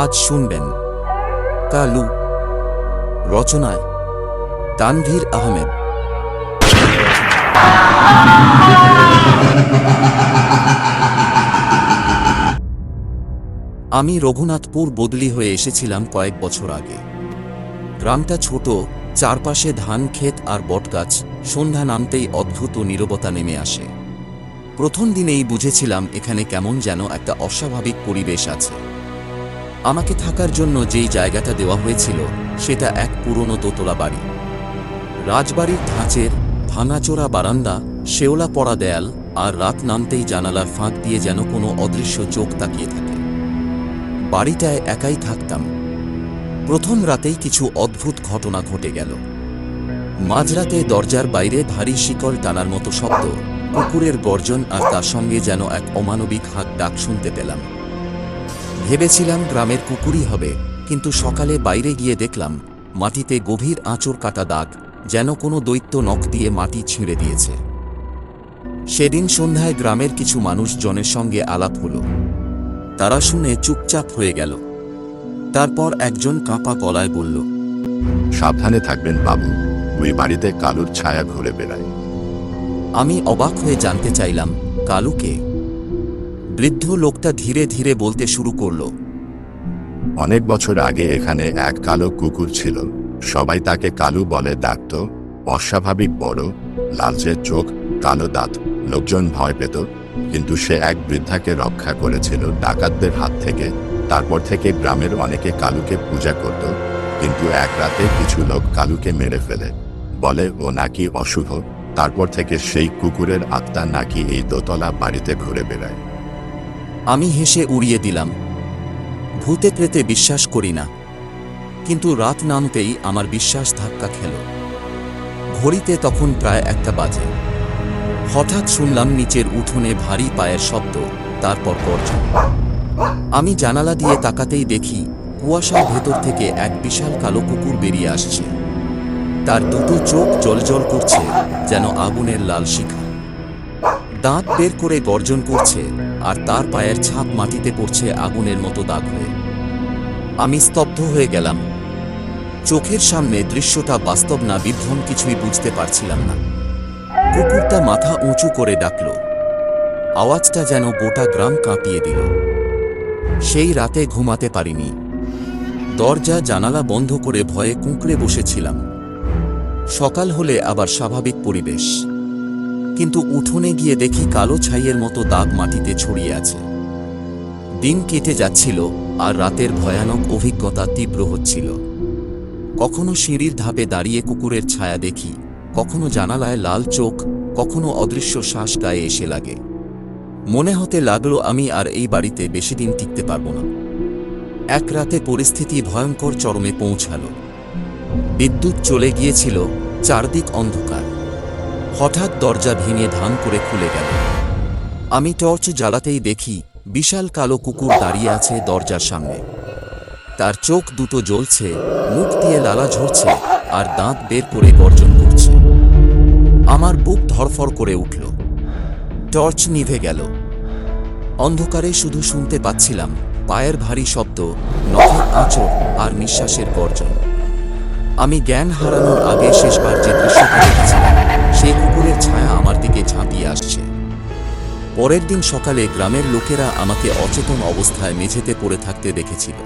আজ শুনবেন কালু, রচনায় তানভীর আহমেদ। আমি রঘুনাথপুর বদলি হয়ে এসেছিলাম কয়েক বছর আগে। গ্রামটা ছোট, চারপাশে ধান, ক্ষেত আর বটগাছ, সন্ধ্যা নামতেই অদ্ভুত নীরবতা নেমে আসে। প্রথম দিনেই বুঝেছিলাম এখানে কেমন যেন একটা অস্বাভাবিক পরিবেশ আছে। আমাকে থাকার জন্য যেই জায়গাটা দেওয়া হয়েছিল, সেটা এক পুরনো দোতলা বাড়ি। রাজবাড়ির ধাঁচের ভাঙাচোরা বারান্দা, শেওলা পড়া দেয়াল আর রাত নামতেই জানালার ফাঁক দিয়ে যেন কোনো অদৃশ্য চোখ তাকিয়ে থাকে। বাড়িটায় একাই থাকতাম। প্রথম রাতেই কিছু অদ্ভুত ঘটনা ঘটে গেল। মাঝরাতে দরজার বাইরে ভারী শিকল টানার মতো শব্দ, কুকুরের গর্জন আর তার সঙ্গে যেন এক অমানবিক হাত ডাক শুনতে পেলাম। ভেবেছিলাম গ্রামের কুকুরই হবে কিন্তু সকালে বাইরে গিয়ে দেখলাম মাটিতে গভীর আঁচড় কাটা দাগ যেন কোনো দৈত্য নখ দিয়ে মাটি ছিঁড়ে দিয়েছে। সেদিন সন্ধ্যায় গ্রামের কিছু মানুষ জনের সঙ্গে আলাপ হল। তারা শুনে চুপচাপ হয়ে গেল। তারপর একজন কাঁপা গলায় বলল সাবধানে থাকবেন বাবু ওই বাড়িতে কালুর ছায়া ঘুরে বেড়ায়। আমি অবাক হয়ে জানতে চাইলাম কালুকে বৃদ্ধ লোকটা ধীরে ধীরে বলতে শুরু করল, অনেক বছর আগে এখানে এক কালো কুকুর ছিল। সবাই তাকে কালু বলে ডাকত। অস্বাভাবিক বড়, লালচে চোখ, কালো দাঁত। লোকজন ভয় পেত, কিন্তু সে এক বৃদ্ধাকে রক্ষা করেছিল ডাকাতদের হাত থেকে। তারপর থেকে গ্রামের অনেকে কালুকে পূজা করত, কিন্তু এক রাতে কিছু লোক কালুকে মেরে ফেলে। বলে, ও নাকি অশুভ। তারপর থেকে সেই কুকুরের আত্মা নাকি এই দোতলা বাড়িতে ঘুরে বেড়ায়। আমি হেসে উড়িয়ে দিলাম। ভূতে প্রেতে বিশ্বাস করি না। কিন্তু রাত নামতেই আমার বিশ্বাস ধাক্কা খেল। ঘড়িতে তখন প্রায় একটা বাজে। হঠাৎ শুনলাম নিচের উঠোনে ভারী পায়ের শব্দ, তারপর গর্জন। আমি জানালা দিয়ে তাকাতেই দেখি কুয়াশার ভেতর থেকে এক বিশাল কালো কুকুর বেরিয়ে আসছে। তার দুটো চোখ জলজল করছে, যেন আগুনের লাল শিখা। দাঁত বের করে গর্জন করছে, আর তার পায়ের ছাপ মাটিতে পড়ছে আগুনের মতো দাগ হয়ে। আমি স্তব্ধ হয়ে গেলাম। চোখের সামনে দৃশ্যটা বাস্তব না, বিভ্রম কিছুই বুঝতে পারছিলাম না। কুকুরটা মাথা উঁচু করে ডাকল। আওয়াজটা যেন গোটা গ্রাম কাঁপিয়ে দিল। সেই রাতে ঘুমাতে পারিনি। দরজা জানালা বন্ধ করে ভয়ে কুঁকড়ে বসেছিলাম। সকাল হলে আবার স্বাভাবিক পরিবেশ। কিন্তু উঠোনে গিয়ে দেখি কালো ছাইয়ের মতো দাগ মাটিতে ছড়িয়ে আছে। দিন কেটে যাচ্ছিল আর রাতের ভয়ানক অভিজ্ঞতা তীব্র হচ্ছিল। কখনো সিঁড়ির ধাপে দাঁড়িয়ে কুকুরের ছায়া দেখি, কখনো জানালায় লাল চোখ, কখনো অদৃশ্য শ্বাস গায়ে এসে লাগে। মনে হতে লাগল আমি আর এই বাড়িতে বেশি দিন টিকতে পারব না। এক রাতে পরিস্থিতি ভয়ঙ্কর চরমে পৌঁছালো। বিদ্যুৎ চলে গিয়েছিল, চারদিক অন্ধকার। হঠাৎ দরজা ভেঙে ধান করে খুলে গেল। আমি টর্চ জ্বালাতেই দেখি বিশাল কালো কুকুর দাঁড়িয়ে আছে দরজার সামনে। তার চোখ দুটো জ্বলছে, মুখ দিয়ে লালা ঝরছে আর দাঁত বের করে গর্জন করছে। আমার বুক ধরফর করে উঠল। টর্চ নিভে গেল। অন্ধকারে শুধু শুনতে পাচ্ছিলাম পায়ের ভারী শব্দ, নখের আঁচড় আর নিঃশ্বাসের গর্জন। আমি জ্ঞান হারানোর আগে শেষবার যে দেখেছিলাম পরের দিন সকালে গ্রামের লোকেরা আমাকে অচেতন অবস্থায় মেঝেতে পড়ে থাকতে দেখেছিল।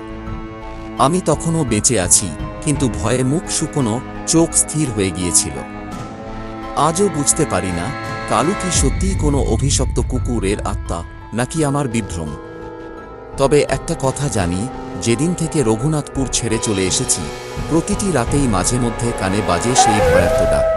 আমি তখনও বেঁচে আছি, কিন্তু ভয়ে মুখ শুকনো, চোখ স্থির হয়ে গিয়েছিল। আজও বুঝতে পারি না, কালু কি সত্যিই কোনো অভিশপ্ত কুকুরের আত্মা, নাকি আমার বিভ্রম। তবে একটা কথা জানি, যেদিন থেকে রঘুনাথপুর ছেড়ে চলে এসেছি, প্রতিটি রাতেই মাঝে মধ্যে কানে বাজে সেই ভয়ার্থ ডাক